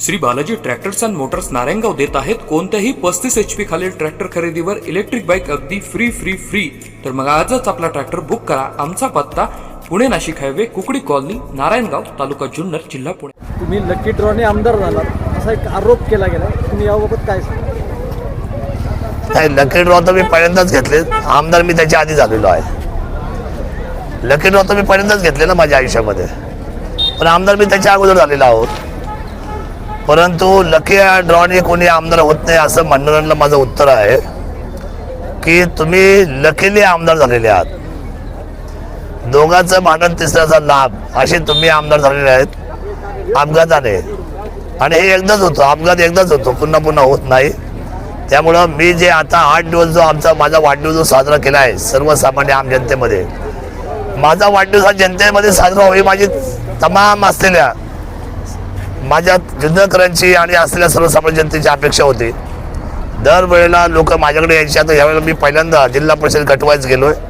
Shri Balaji tractors and motors Narayangaon देत आहेत कोणत्याही पस्तीस एच पी खालील ट्रॅक्टर खरेदीवर इलेक्ट्रिक बाईक अगदी फ्री फ्री फ्री तर मग आजच आपला ट्रॅक्टर बुक करा. आमचा पत्ता पुणे नाशिक हायवे कुकडी कॉलनी नारायणगाव तालुका जुन्नर जिल्हा पुणे. तुम्ही लकी ड्रॉने आमदार झालात. असा एक आरोप केला गेला. तुम्ही याबाबत काय सांगा नाही लकी ड्रॉ तर मी पहिल्यांदाच घेतले. आमदार मी त्याच्या आधी झालेलो आहे. लकी ड्रॉ तर मी पहिल्यांदाच घेतले ना माझ्या आयुष्यामध्ये. पण आमदार मी त्याच्या अगोदर झालेलो आहोत. परंतु लकी ड्रॉने कोणी आमदार होत नाही असं म्हणणाऱ्यांना माझं उत्तर आहे की तुम्ही लकीली आमदार झालेले आहात. दोघांचं भांडण तिसऱ्याचा लाभ असे तुम्ही आमदार झालेले आहेत. अपघाताने आणि हे एकदाच होतं अपघात एकदाच होतो पुन्हा पुन्हा होत नाही. त्यामुळं मी जे आता आठ दिवस जो आमचा माझा वाढदिवस जो साजरा केला आहे सर्वसामान्य आम जनतेमध्ये माझा वाढदिवस हा जनतेमध्ये साजरा होई माझी तमाम असलेल्या माझ्या जुन्नकरांची आणि असलेल्या सर्वसामान्य जनतेची अपेक्षा होती. दरवेळेला लोक माझ्याकडे यायचे. आता यावेळेला मी पहिल्यांदा जिल्हा परिषद गटवायच गेलो आहे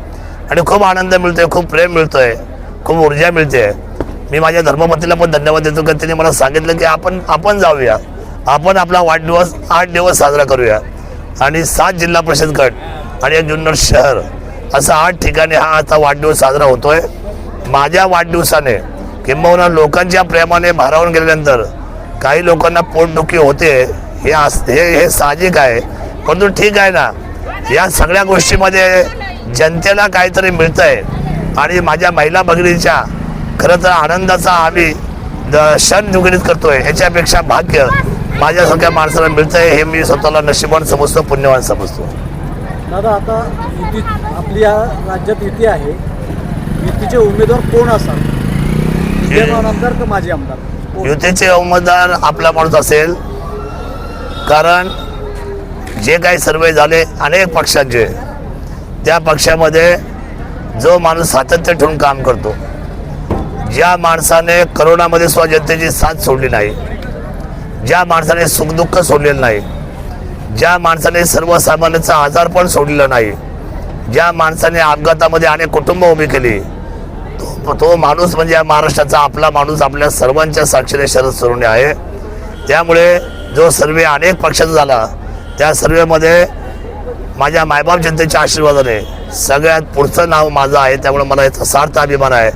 आणि खूप आनंद मिळतोय खूप प्रेम मिळतोय खूप ऊर्जा मिळते. मी माझ्या धर्मपतीला पण धन्यवाद देतो की त्यांनी मला सांगितलं की आपण आपण जाऊया. आपण आपला वाढदिवस आठ दिवस साजरा करूया. आणि सात जिल्हा परिषद गट आणि एक जुन्नर शहर असं आठ ठिकाणी हा आता वाढदिवस साजरा होतोय. माझ्या वाढदिवसाने किंबहुना लोकांच्या प्रेमाने भारावून गेल्यानंतर काही लोकांना पोटदुखी होते हे अस हे हे साहजिक आहे. परंतु ठीक आहे ना या सगळ्या गोष्टीमध्ये जनतेला काहीतरी मिळतं आहे आणि माझ्या महिला भगिनीच्या खरं तर आनंदाचा आम्ही द- क्षण दुगणित करतोय. ह्याच्यापेक्षा भाग्य माझ्यासारख्या माणसाला मिळतं आहे हे मी स्वतःला नशिबान समजतो पुण्यवान समजतो. दादा आता युती आपली या राज्यात युती आहे. युतीचे उमेदवार कोण असाल विद्यमान आमदार आमदार? युतीचे उमेदवार आपला माणूस असेल कारण जे काही सर्वे झाले अनेक पक्षांचे त्या पक्षामध्ये जो माणूस सातत्य ठेवून काम करतो ज्या माणसाने करोनामध्ये सुद्धा जनतेची साथ सोडली नाही ज्या माणसाने सुखदुःख सोडलेलं नाही ज्या माणसाने सर्वसामान्यांचा आजार पण सोडलेला नाही ज्या माणसाने अपघातामध्ये अनेक कुटुंब उभी केली तो माणूस म्हणजे या महाराष्ट्राचा आपला माणूस आपल्या सर्वांच्या साक्षीने शरद सोडणे आहे. त्यामुळे जो सर्वे अनेक पक्षाचा झाला त्या सर्वेमध्ये माझ्या मायबाप जनतेच्या आशीर्वादाने सगळ्यात पुढचं नाव माझं आहे त्यामुळे मला याचा सार्थ अभिमान आहे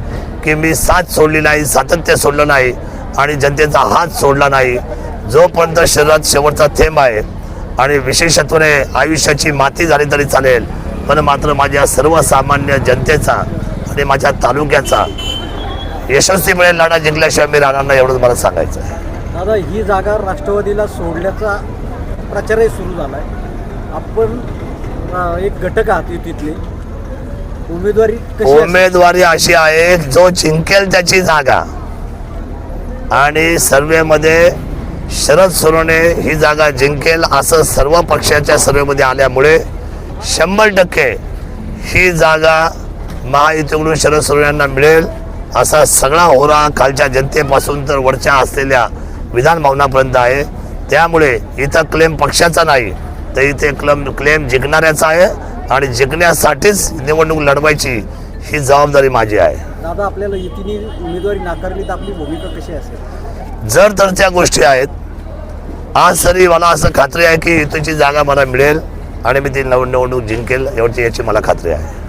की मी साथ सोडली नाही सातत्य सोडलं नाही आणि जनतेचा हात सोडला नाही. जोपर्यंत शरीरात शेवटचा थेंब आहे आणि विशेषत्वाने आयुष्याची माती झाली तरी चालेल पण मात्र माझ्या सर्वसामान्य जनतेचा आणि माझ्या तालुक्याचा. यशस्वीपणे लढा जिंकल्याशिवाय मी राहणार नाही एवढंच मला सांगायचं आहे. दादा ही जागा राष्ट्रवादीला सोडण्याचा प्रचारही सुरू झाला आहे आपण अं, एक घटक आहात युतीतले उमेदवारी कशी असेल? उमेदवारी अशी आहे जो जिंकेल त्याची जागा. आणि सर्वेमध्ये शरद सोनवणे ही जागा जिंकेल असं सर्व पक्षाच्या सर्वेमध्ये आल्यामुळे शंभर टक्के ही जागा महायुतीकडून शरद सोनवणे यांना मिळेल असा सगळा होरा खालच्या जनतेपासून तर वरच्या असलेल्या विधान भवनापर्यंत आहे. त्यामुळे इथं क्लेम पक्षाचा नाही तर इथे क्लेम क्लेम जिंकणाऱ्याचा आहे आणि जिंकण्यासाठीच निवडणूक लढवायची ही जबाबदारी माझी आहे. दादा आपल्याला युतीने उमेदवारी नाकारली तर आपली भूमिका कशी असेल? जर तर त्या गोष्टी आहेत. आज तरी मला असं खात्री आहे की युतीची जागा मला मिळेल आणि मी ती नव निवडणूक जिंकेल एवढी याची मला खात्री आहे.